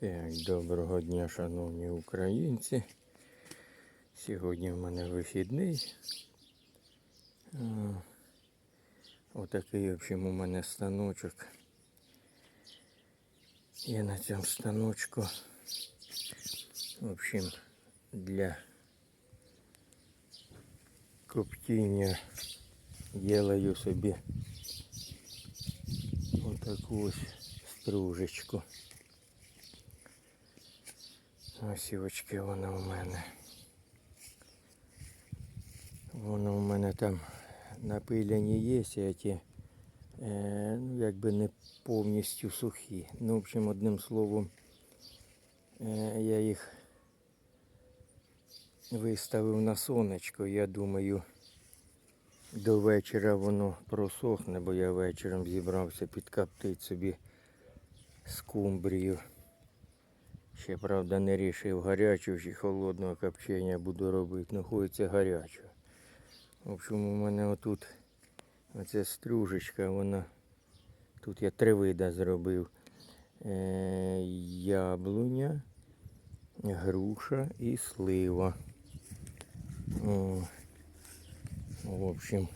Так, доброго дня, шановні українці. Сьогодні в мене вихідний. А, Отакий, в общем, у мене станочок. Я на цьому станочку, в общем, для коптіння делаю собі отаку ось стружечку. Ось очки вона у мене. Воно у мене там напилені є, ті, е, ну, якби не повністю сухі. Ну, в общем, одним словом, е, я їх виставив на сонечко. Я думаю, до вечора воно просохне, бо я вечором зібрався підкоптити собі скумбрію. Ще, правда, не рішив гарячого чи холодного копчення буду робити, ну хочеться гарячого. В общем, у мене отут оця стружечка, вона. Тут я три вида зробив. Е, яблуня, груша і слива. О, в общем,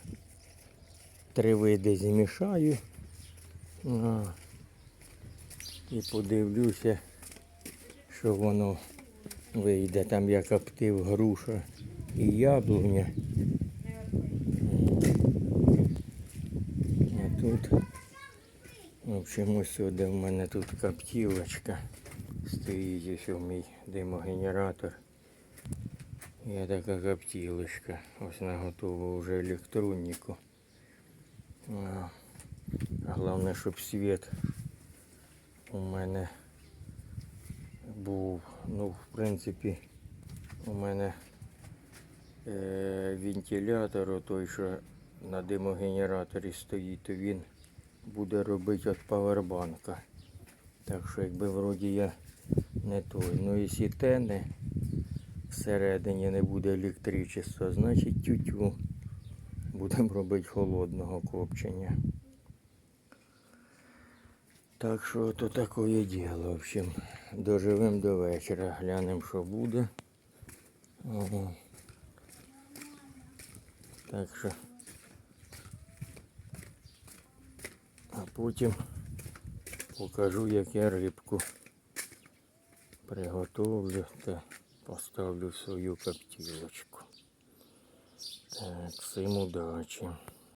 три види змішаю. А, і подивлюся, що воно вийде. Там я коптив груша і яблуня. А тут, в общем, сюди в мене тут коптілочка. Стоїть ось мій димогенератор. Є така коптілочка. Ось наготова вже електроніку. А, Головне, щоб світ у мене був, ну, в принципі, у мене е, вентилятор, той, що на димогенераторі стоїть, то він буде робити від павербанка. Так що якби вроді я не той. Ну якщо тене всередині не буде електричества, значить тютю будемо робити холодного копчення. Так що то таке діло. В общем, доживемо до вечора, глянемо, що буде. Ага. Так що. А потім покажу, як я рибку приготовлю та поставлю в свою коптілочку. Так, всім удачі.